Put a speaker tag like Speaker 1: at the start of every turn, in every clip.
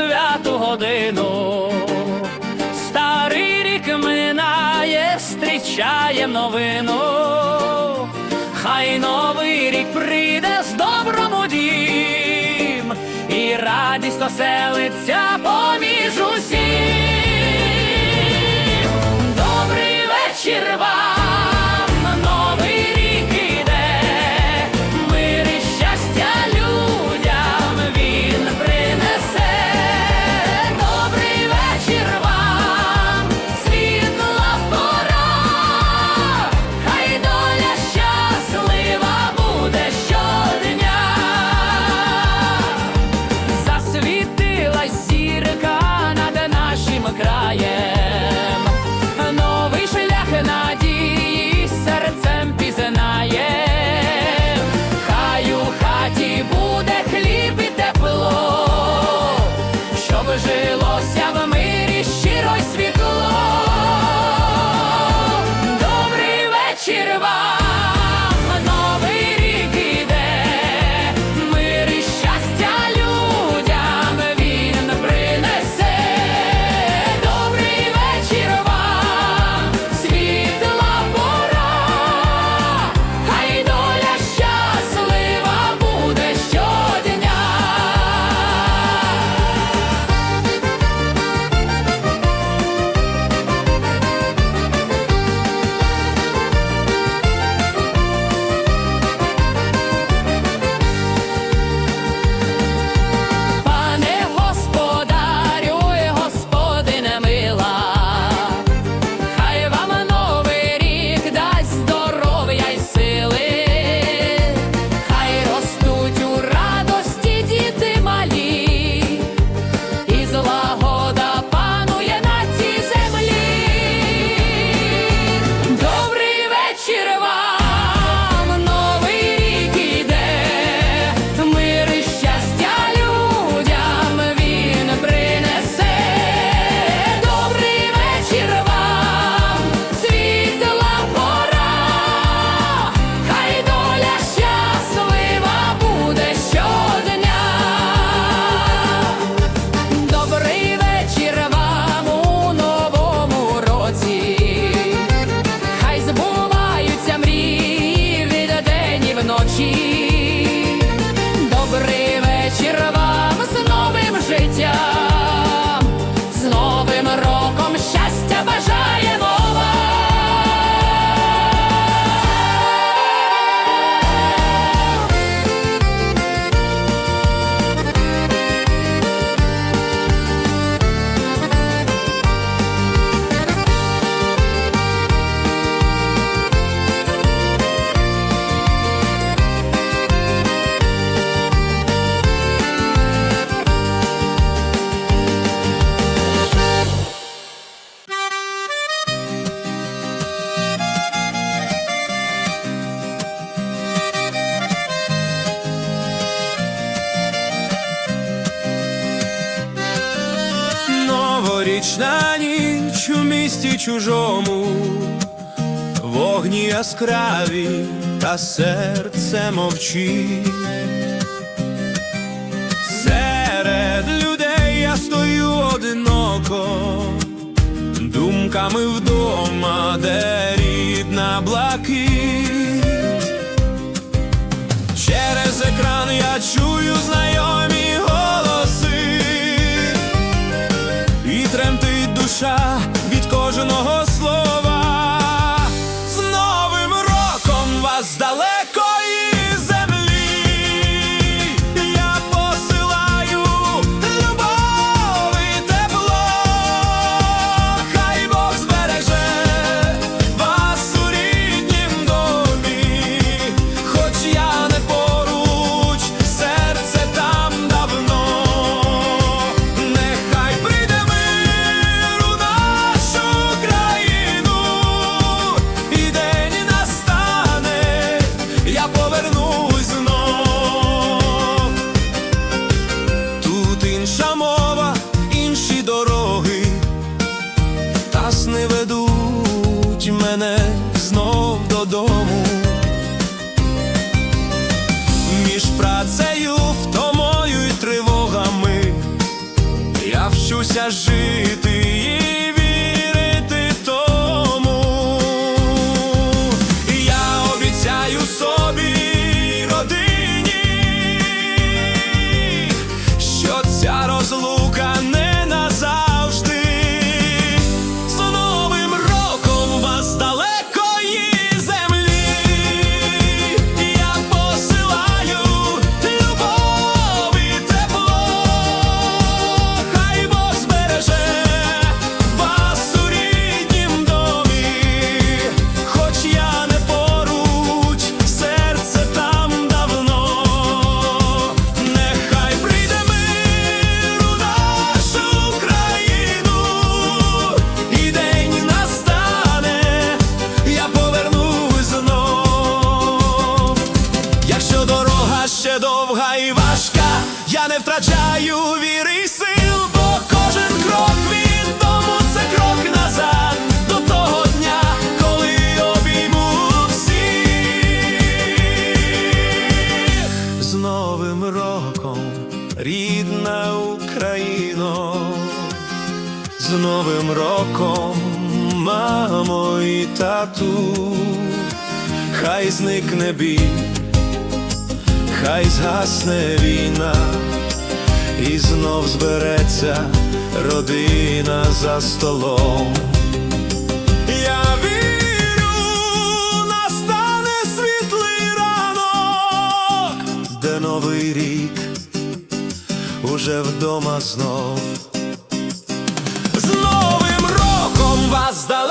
Speaker 1: святу годину, старий рік минає, зустрічаєм новину, хай новий рік прийде з доброму дім, і радість оселиться поміж.
Speaker 2: чужому, вогні яскраві, та серце мовчить. Серед людей я стою одиноко, думками вдома, де рідна блакить, через екран я чую знайомі голоси і тремтить душа. кожним роком,
Speaker 3: мамо і тату, хай зникне біль, хай згасне війна, і знов збереться родина за столом. Я вірю, настане світлий де новий рік уже вдома знов. знов!
Speaker 2: vivas da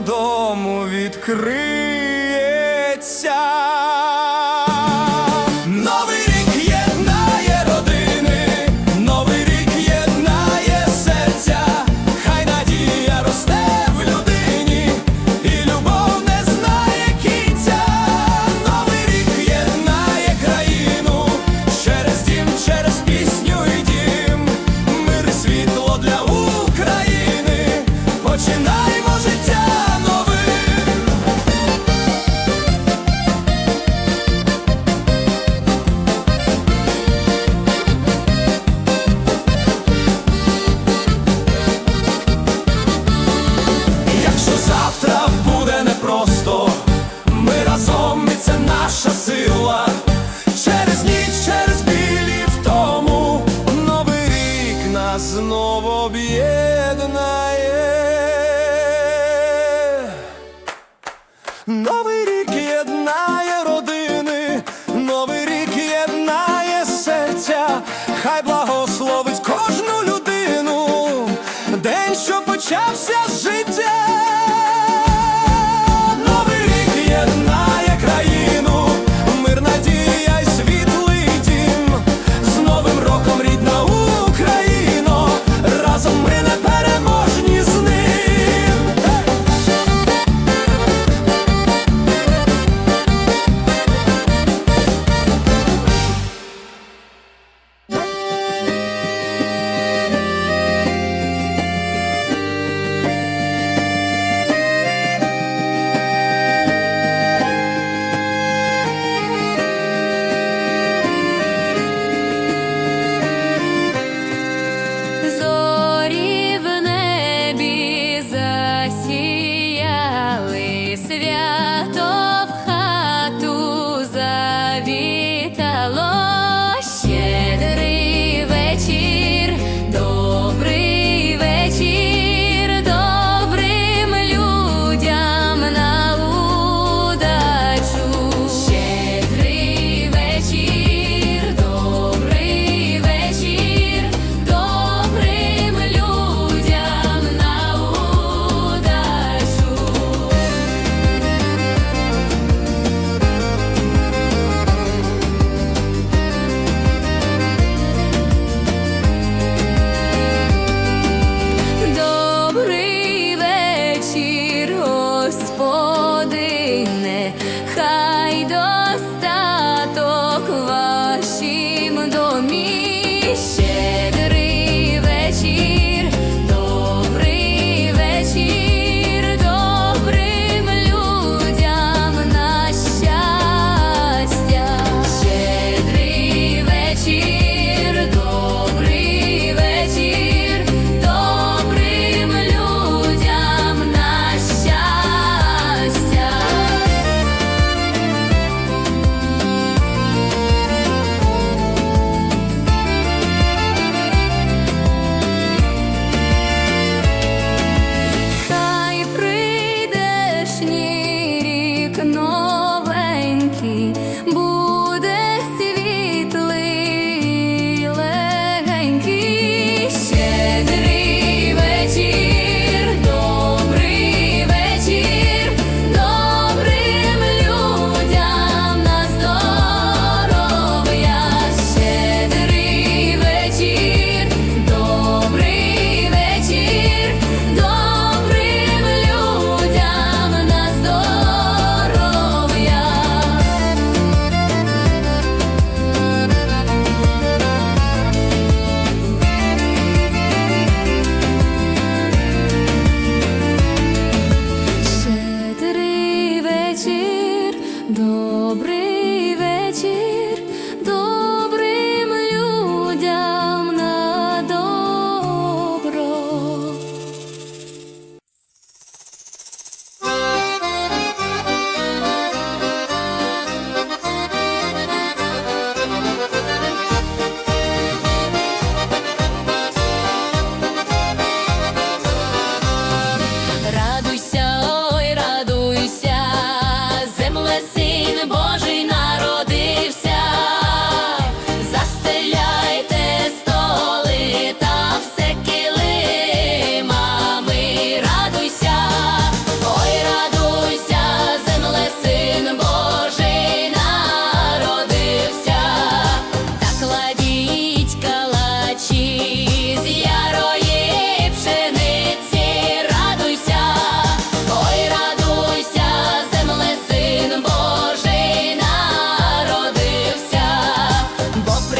Speaker 2: додому відкрив.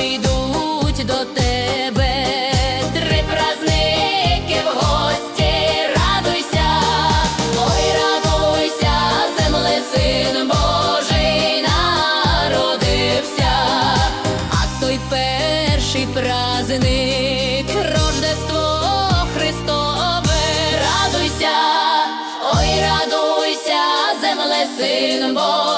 Speaker 2: прийдуть до тебе, три праздники в
Speaker 1: гості, радуйся, ой, радуйся, земле син Божий народився, а той перший праздник Рождество Христове, радуйся, ой, радуйся, земле син Божий.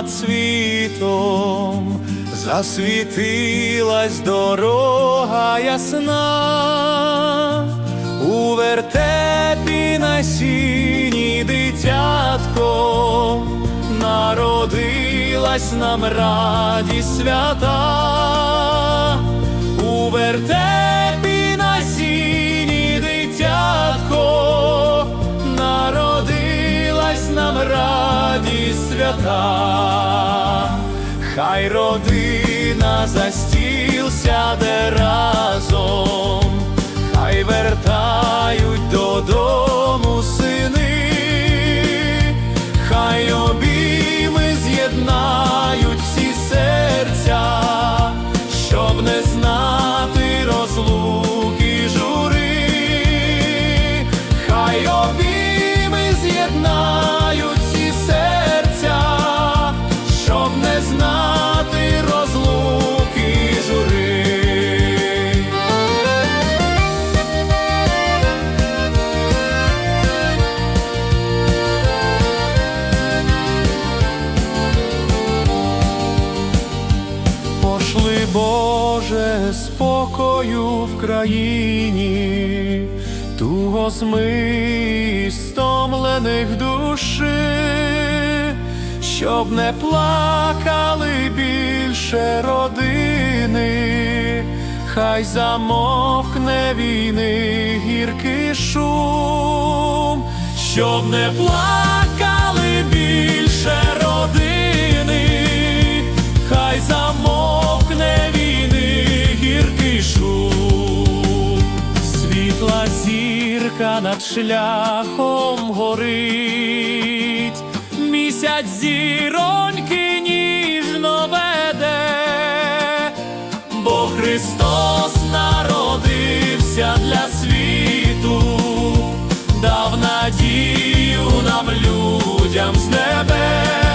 Speaker 2: Над світом, засвітилась дорога ясна, у вертепі на сіні дитятко, народилась нам радість свята, у вертепі свята, хай родина за сяде разом, хай вертають додому сини, в країні, туго змий стомлених душі, щоб не плакали більше родини, хай замовкне війни гіркий шум, щоб не плакали більше над шляхом горить, місяць зіроньки ніжно веде, бо Христос народився для світу, дав надію нам людям з небес,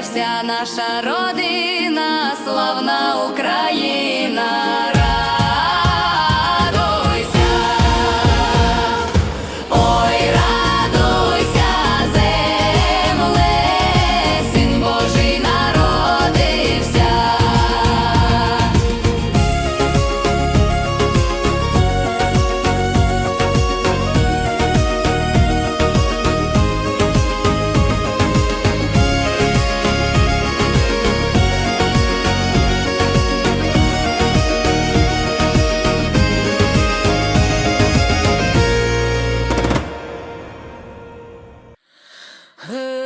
Speaker 1: вся наша родина, славна Україна. Hey.